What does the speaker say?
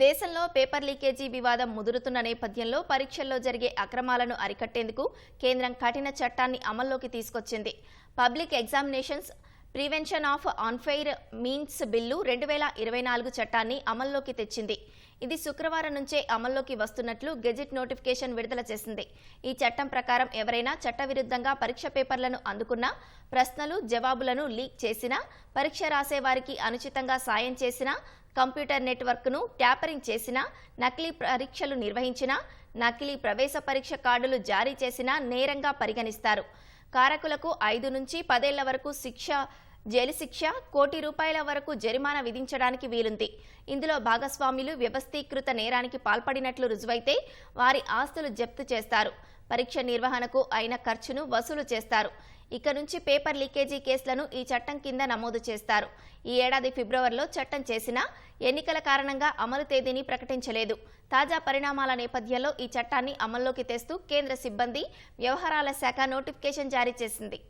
దేశంలో paper leakage వివాదం ముదురుతున్న నేపథ్యంలో పరీక్షల్లో జరిగే అక్రమాలను అరికట్టేందుకు కేంద్రం కఠిన చట్టాన్ని అమల్లోకి తీసుకొచ్చింది. Public examinations prevention of unfair means bill రెండు వేల ఇరవై నాలుగు చట్టాన్ని అమల్లోకి తెచ్చింది. ఇది శుక్రవారం నుంచే అమల్లోకి వస్తున్నట్లు గెజిట్ నోటిఫికేషన్ విడుదల చేసింది. ఈ చట్టం ప్రకారం ఎవరైనా చట్టవిరుద్ధంగా పరీక్ష పేపర్లను అందుకున్నా ప్రశ్నలు జవాబులను లీక్ చేసినా పరీక్ష రాసే వారికి అనుచితంగా సాయం చేసినా కంప్యూటర్ నెట్వర్క్ను ట్యాపరింగ్ చేసినా నకిలీ పరీక్షలు నిర్వహించినా నకిలీ ప్రవేశ పరీక్ష కార్డులు జారీ చేసినా నేరంగా పరిగణిస్తారు. కారకులకు ఐదు నుంచి పదేళ్ళ వరకు శిక్ష జైలు శిక్ష కోటి రూపాయల వరకు జరిమానా విధించడానికి వీలుంది. ఇందులో భాగస్వాములు వ్యవస్థీకృత నేరానికి పాల్పడినట్లు రుజువైతే వారి ఆస్తులు జప్తు చేస్తారు. పరీక్ష నిర్వహణకు అయిన ఖర్చును వసూలు చేస్తారు. ఇక నుంచి పేపర్ లీకేజీ కేసులను ఈ చట్టం కింద నమోదు చేస్తారు. ఈ ఏడాది ఫిబ్రవరిలో చట్టం చేసినా ఎన్నికల కారణంగా అమలు తేదీని ప్రకటించలేదు. తాజా పరిణామాల నేపథ్యంలో ఈ చట్టాన్ని అమల్లోకి తెస్తూ కేంద్ర సిబ్బంది వ్యవహారాల శాఖ నోటిఫికేషన్ జారీ చేసింది.